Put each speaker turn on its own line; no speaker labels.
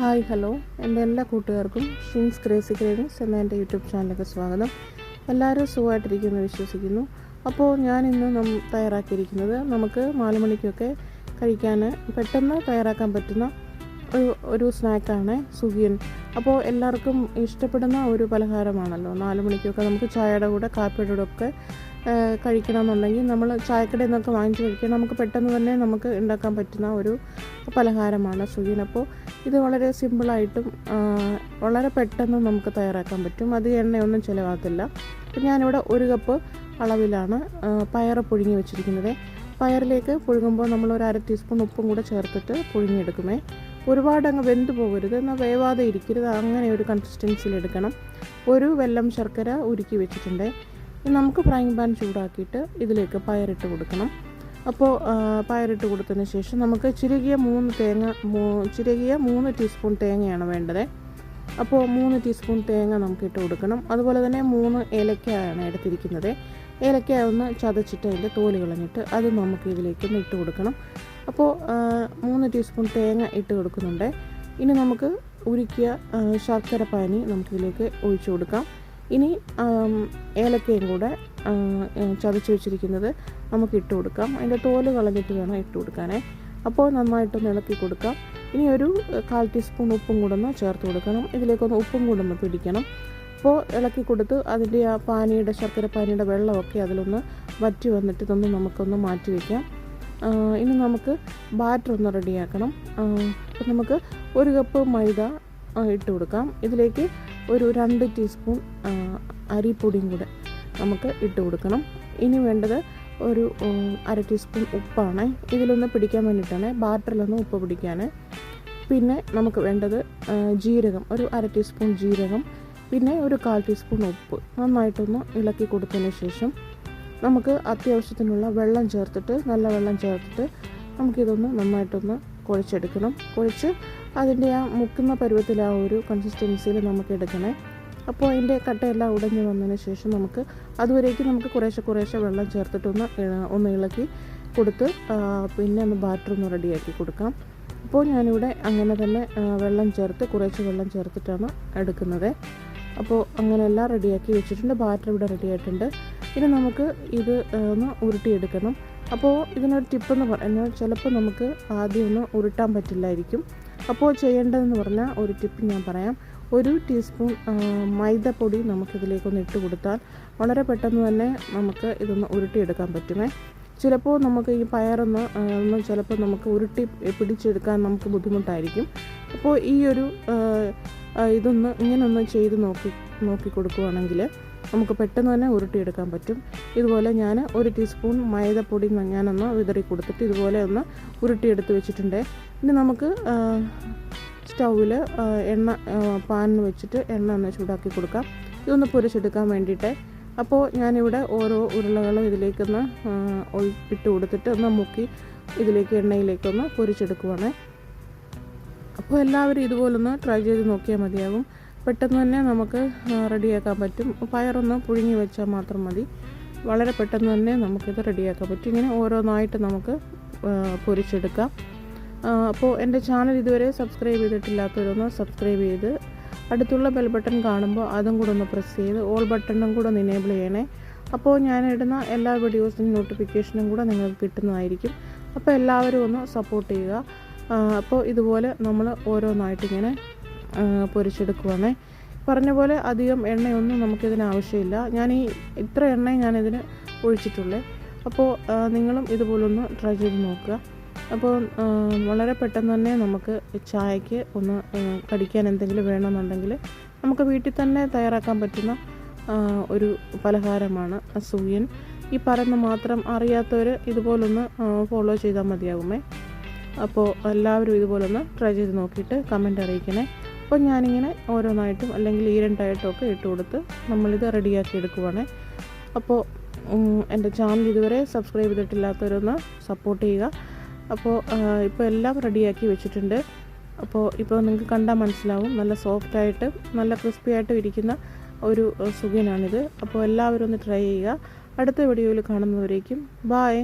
Hi hello. എന്റെ എല്ലാ കൂട്ടുകാർക്കും ഷിൻസ് ക്രേസി ക്രേവിങ്സ് എന്ന എന്റെ യൂട്യൂബ് ചാനലിലേക്ക് സ്വാഗതം. എല്ലാവരും സുഖമായിട്ടിരിക്കുന്നു വിശ്വസിക്കുന്നു. അപ്പോൾ ഞാൻ ഇന്ന് നം തയ്യാറാക്കിയിരിക്കുന്നത് നമുക്ക് നാല് മണിക്കൊക്കെ കഴിക്കാൻ പെട്ടെന്ന് തയ്യാറാക്കാൻ പറ്റുന്ന ഒരു സ്നാക്കാണ് സുഖിയൻ. അപ്പോൾ എല്ലാവർക്കും ഇഷ്ടപ്പെടുന്ന ഒരു പലഹാരമാണല്ലോ. നാല് മണിക്കൊക്കെ നമുക്ക് ചായയുടെ കൂടെ കാപ്പിയുടെ കൂടെ ഒക്കെ കഴിക്കണമെന്നുണ്ടെങ്കിൽ നമ്മൾ ചായക്കടയിൽ നിന്നൊക്കെ വാങ്ങിച്ച് കഴിക്കാൻ നമുക്ക് പെട്ടെന്ന് തന്നെ നമുക്ക് ഉണ്ടാക്കാൻ പറ്റുന്ന ഒരു പലഹാരമാണ് സുഖിയൻ. അപ്പോൾ ഇത് വളരെ സിമ്പിളായിട്ടും വളരെ പെട്ടെന്ന് നമുക്ക് തയ്യാറാക്കാൻ പറ്റും. അത് എണ്ണയൊന്നും ചിലവാകത്തില്ല. അപ്പം ഞാനിവിടെ ഒരു കപ്പ് അളവിലാണ് പയർ പുഴുങ്ങി വെച്ചിരിക്കുന്നത്. പയറിലേക്ക് പുഴുങ്ങുമ്പോൾ നമ്മൾ ഒരു അര ടീസ്പൂൺ ഉപ്പും കൂടെ ചേർത്തിട്ട് പുഴുങ്ങിയെടുക്കുമേ. ഒരുപാട് അങ്ങ് വെന്ത് പോകരുത്. എന്നാൽ വേവാതെ ഇരിക്കരുത്. അങ്ങനെ ഒരു കൺസിസ്റ്റൻസിയിൽ എടുക്കണം. ഒരു വെല്ലം ശർക്കര ഉരുക്കി വെച്ചിട്ടുണ്ട്. നമുക്ക് ഫ്രൈങ് പാൻ ചൂടാക്കിയിട്ട് ഇതിലേക്ക് പയറിട്ട് കൊടുക്കണം. അപ്പോൾ പയറിട്ട് കൊടുത്തതിന് ശേഷം നമുക്ക് ചിരുകിയ മൂന്ന് തേങ്ങ ചിരുകിയ മൂന്ന് ടീസ്പൂൺ തേങ്ങയാണ് വേണ്ടത്. അപ്പോൾ മൂന്ന് ടീസ്പൂൺ തേങ്ങ നമുക്ക് ഇട്ട് കൊടുക്കണം. അതുപോലെ തന്നെ മൂന്ന് ഏലക്കയാണ് എടുത്തിരിക്കുന്നത്. ഏലക്ക ഒന്ന് ചതച്ചിട്ട് അതിന്റെ തോൽ കളഞ്ഞിട്ട് അത് നമുക്ക് ഇതിലേക്ക് ഇട്ട് കൊടുക്കണം. അപ്പോൾ മൂന്ന് ടീസ്പൂൺ തേങ്ങ ഇട്ട് കൊടുക്കുന്നുണ്ട്. ഇനി നമുക്ക് ഉരുക്കിയ ശർക്കര പാനി നമുക്കിതിലേക്ക് ഒഴിച്ചു കൊടുക്കാം. ഇനി ഏലക്കയും കൂടെ ചതച്ച് വെച്ചിരിക്കുന്നത് നമുക്ക് ഇട്ട് കൊടുക്കാം. അതിന്റെ തോൽ കളഞ്ഞിട്ട് വേണം ഇട്ട് കൊടുക്കാനേ. അപ്പോൾ നന്നായിട്ട് ഇളക്കി കൊടുക്കാം. ഇനി ഒരു കാൽ ടീസ്പൂൺ ഉപ്പും കൂടെ ഒന്ന് ചേർത്ത് കൊടുക്കണം. ഇതിലേക്കൊന്ന് ഉപ്പും കൂടെ ഒന്ന് പിടിക്കണം. അപ്പോൾ ഇളക്കി കൊടുത്ത് അതിന്റെ ആ പാനിയുടെ ശർക്കര പാനിയുടെ വെള്ളമൊക്കെ അതിലൊന്ന് വറ്റി വന്നിട്ട് ഇതൊന്ന് നമുക്കൊന്ന് മാറ്റി വയ്ക്കാം ഇനി നമുക്ക് ബാറ്റർ ഒന്ന് റെഡിയാക്കണം അപ്പം നമുക്ക് ഒരു കപ്പ് മൈദ ഇട്ട് കൊടുക്കാം. ഇതിലേക്ക് ഒരു രണ്ട് ടീസ്പൂൺ അരിപ്പൊടിയും കൂടെ നമുക്ക് ഇട്ട് കൊടുക്കണം. ഇനി വേണ്ടത് ഒരു അര ടീസ്പൂൺ ഉപ്പാണ്. ഇതിലൊന്ന് പിടിക്കാൻ വേണ്ടിയിട്ടാണ് ബാറ്ററിലൊന്ന് ഉപ്പ് പിടിക്കാൻ പിന്നെ നമുക്ക് വേണ്ടത് ജീരകം ഒരു അര ടീസ്പൂൺ ജീരകം. പിന്നെ ഒരു കാൽ ടീസ്പൂൺ ഉപ്പ് നന്നായിട്ടൊന്ന് ഇളക്കി കൊടുത്തതിന് ശേഷം നമുക്ക് അത്യാവശ്യത്തിനുള്ള വെള്ളം ചേർത്തിട്ട് നല്ല വെള്ളം ചേർത്തിട്ട് നമുക്കിതൊന്ന് നന്നായിട്ടൊന്ന് കുഴച്ചെടുക്കണം. കുഴച്ച് അതിന്റെ ആ മുക്കുന്ന പരുവത്തിൽ ആ ഒരു കൺസിസ്റ്റൻസിയിൽ നമുക്ക് എടുക്കണേ അപ്പോൾ അതിന്റെ കട്ടയെല്ലാം ഉടഞ്ഞു വന്നതിന് ശേഷം നമുക്ക് അതുവരേക്കും നമുക്ക് കുറേശ്ശെ കുറേശ്ശെ വെള്ളം ചേർത്തിട്ടൊന്ന് ഒന്ന് ഇളക്കി കൊടുത്ത് പിന്നെ ഒന്ന് ബാറ്റർ ഒന്ന് റെഡിയാക്കി കൊടുക്കാം. അപ്പോൾ ഞാനിവിടെ അങ്ങനെ തന്നെ വെള്ളം ചേർത്ത് കുറേശ്ശെ വെള്ളം ചേർത്തിട്ടാണ് എടുക്കുന്നത്. അപ്പോൾ അങ്ങനെ എല്ലാം റെഡിയാക്കി വെച്ചിട്ടുണ്ട്. ബാറ്റർ ഇവിടെ റെഡി ആയിട്ടുണ്ട്. ഇനി നമുക്ക് ഇത് ഒന്ന് ഉരുട്ടിയെടുക്കണം. അപ്പോൾ ഇതിനൊരു ടിപ്പെന്ന് പറഞ്ഞാൽ ചിലപ്പോൾ നമുക്ക് ആദ്യം ഒന്ന് ഉരുട്ടാൻ പറ്റില്ലായിരിക്കും. അപ്പോൾ ചെയ്യേണ്ടതെന്ന് പറഞ്ഞാൽ ഒരു ടിപ്പ് ഞാൻ പറയാം. ഒരു ടീസ്പൂൺ മൈദപ്പൊടി നമുക്കിതിലേക്കൊന്ന് ഇട്ട് കൊടുത്താൽ വളരെ പെട്ടെന്ന് തന്നെ നമുക്ക് ഇതൊന്ന് ഉരുട്ടിയെടുക്കാൻ പറ്റുമേ. ചിലപ്പോൾ നമുക്ക് ഈ പയറൊന്ന് ഒന്ന് ചിലപ്പോൾ നമുക്ക് ഉരുട്ടി പിടിച്ചെടുക്കാൻ നമുക്ക് ബുദ്ധിമുട്ടായിരിക്കും. അപ്പോൾ ഈ ഒരു ഇതൊന്ന് ഇങ്ങനൊന്ന് ചെയ്ത് നോക്കി നോക്കി കൊടുക്കുകയാണെങ്കിൽ നമുക്ക് പെട്ടെന്ന് തന്നെ ഉരുട്ടിയെടുക്കാൻ പറ്റും. ഇതുപോലെ ഞാൻ ഒരു ടീസ്പൂൺ മൈദപ്പൊടി ഞാനൊന്ന് വിതറി കൊടുത്തിട്ട് ഇതുപോലെ ഒന്ന് ഉരുട്ടിയെടുത്ത് വെച്ചിട്ടുണ്ട്. ഇനി നമുക്ക് സ്റ്റൗവിൽ എണ്ണ പാനിൽ വെച്ചിട്ട് എണ്ണ ഒന്ന് ചൂടാക്കി കൊടുക്കാം. ഇതൊന്ന് പൊരിച്ചെടുക്കാൻ വേണ്ടിയിട്ട്. അപ്പോൾ ഞാനിവിടെ ഓരോ ഉരുളകളും ഇതിലേക്കൊന്ന് ഇട്ട് കൊടുത്തിട്ട് ഒന്ന് മുക്കി ഇതിലേക്ക് എണ്ണയിലേക്കൊന്ന് പൊരിച്ചെടുക്കുവാണ്. അപ്പോൾ എല്ലാവരും ഇതുപോലൊന്ന് ട്രൈ ചെയ്ത് നോക്കിയാൽ മതിയാകും പെട്ടെന്ന് തന്നെ നമുക്ക് റെഡിയാക്കാൻ പറ്റും. പയറൊന്ന് പുഴുങ്ങി വെച്ചാൽ മാത്രം മതി. വളരെ പെട്ടെന്ന് തന്നെ നമുക്കിത് റെഡിയാക്കാൻ പറ്റും. ഇങ്ങനെ ഓരോന്നായിട്ട് നമുക്ക് പൊരിച്ചെടുക്കാം. അപ്പോൾ എന്റെ ചാനൽ ഇതുവരെ സബ്സ്ക്രൈബ് ചെയ്തിട്ടില്ലാത്തവരൊന്ന് സബ്സ്ക്രൈബ് ചെയ്ത് അടുത്തുള്ള ബെൽ ബട്ടൺ കാണുമ്പോൾ അതും കൂടെ ഒന്ന് പ്രസ് ചെയ്ത് ഓൾ ബട്ടണും കൂടെ ഒന്ന് ഇനേബിൾ ചെയ്യണേ. അപ്പോൾ ഞാൻ ഇടുന്ന എല്ലാ വീഡിയോസിനും നോട്ടിഫിക്കേഷനും കൂടെ നിങ്ങൾക്ക് കിട്ടുന്നതായിരിക്കും. അപ്പോൾ എല്ലാവരും ഒന്ന് സപ്പോർട്ട് ചെയ്യുക. അപ്പോൾ ഇതുപോലെ നമ്മൾ ഓരോന്നായിട്ട് ഇങ്ങനെ ആ, പൊരിച്ചെടുക്കുവാണേ. പറഞ്ഞ പോലെ അധികം എണ്ണയൊന്നും നമുക്കിതിന് ആവശ്യമില്ല. ഞാൻ ഈ ഇത്ര എണ്ണ ഞാനിതിന് ഒഴിച്ചിട്ടുള്ളേ. അപ്പോൾ നിങ്ങളും ഇതുപോലൊന്ന് ട്രൈ ചെയ്ത് നോക്കുക. അപ്പോൾ വളരെ പെട്ടെന്ന് തന്നെ നമുക്ക് ചായക്ക് ഒന്ന് കടിക്കാൻ എന്തെങ്കിലും വേണമെന്നുണ്ടെങ്കിൽ നമുക്ക് വീട്ടിൽ തന്നെ തയ്യാറാക്കാൻ പറ്റുന്ന ഒരു പലഹാരമാണ് സൂയൻ ഈ പറയുന്ന മാത്രം അറിയാത്തവർ ഇതുപോലൊന്ന് ഫോളോ ചെയ്താൽ മതിയാകുമേ അപ്പോൾ എല്ലാവരും ഇതുപോലൊന്ന് ട്രൈ ചെയ്ത് നോക്കിയിട്ട് കമന്റ് അറിയിക്കണേ. അപ്പോൾ ഞാനിങ്ങനെ ഓരോന്നായിട്ടും അല്ലെങ്കിൽ ഈ രണ്ടായിട്ടും ഒക്കെ ഇട്ട് കൊടുത്ത് നമ്മളിത് റെഡിയാക്കി എടുക്കുവാണ്. അപ്പോൾ എന്റെ ചാനൽ ഇതുവരെ സബ്സ്ക്രൈബ് ചെയ്തിട്ടില്ലാത്തവരൊന്ന് സപ്പോർട്ട് ചെയ്യുക. അപ്പോൾ ഇപ്പോൾ എല്ലാം റെഡിയാക്കി വെച്ചിട്ടുണ്ട്. അപ്പോൾ ഇപ്പോൾ നിങ്ങൾക്ക് കണ്ടാൽ മനസ്സിലാവും നല്ല സോഫ്റ്റായിട്ട് നല്ല ക്രിസ്പി ആയിട്ടും ഇരിക്കുന്ന ഒരു സുഖനാണിത്. അപ്പോൾ എല്ലാവരും ഒന്ന് ട്രൈ ചെയ്യുക. അടുത്ത വീഡിയോയിൽ കാണുന്നവരേക്കും ബായ്.